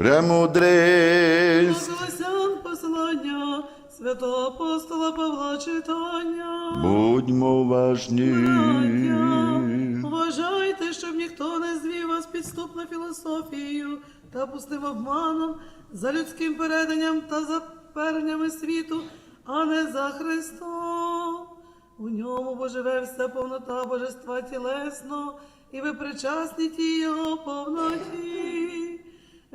Премудрість. Колосян послання святого апостола Павла читання. Будьмо уважні. Вважайте, щоб ніхто не звів вас підступно філософією та пустим обманом за людським переданням та за перенями світу, а не за Христом. У ньому бо живе вся повнота божества тілесно, і ви причасні тій його повноті.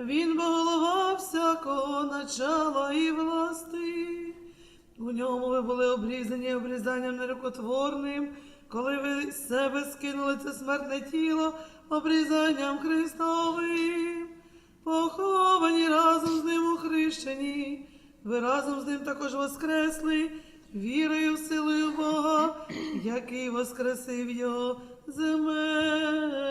Він бо голова всякого начала і власти. У ньому ви були обрізані обрізанням нерукотворним, коли ви з себе скинули це смертне тіло обрізанням Христовим, поховані разом з ним у хрещенні, ви разом з ним також воскресли, вірою в силою Бога, який воскресив його з мертвих.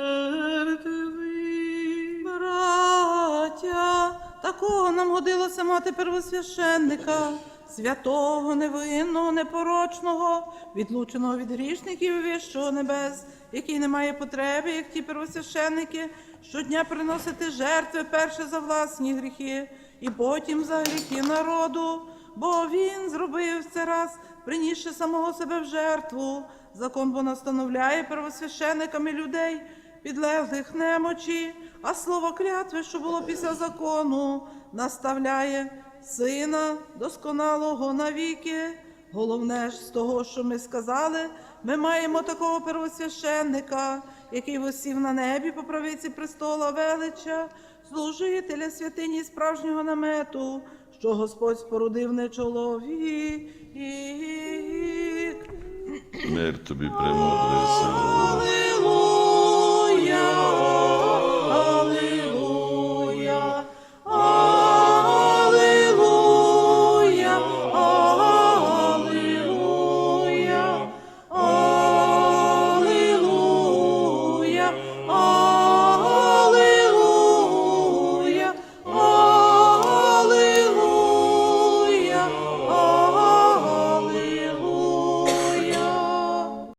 Такого нам годилося мати первосвященника, святого, невинного, непорочного, відлученого від грішників вищого небес, який не має потреби, як ті первосвященники, щодня приносити жертви перше за власні гріхи і потім за гріхи народу. Бо він зробив це раз, принісши самого себе в жертву. Закон бо настановляє первосвященниками людей, підлеглих немочі, а слово клятви, що було після закону, наставляє сина досконалого навіки. Головне ж з того, що ми сказали, ми маємо такого первосвященника, який восів на небі по правиці престола велича, служителя святині справжнього намету, що Господь спорудив не чоловік. Мир тобі, премудрий син.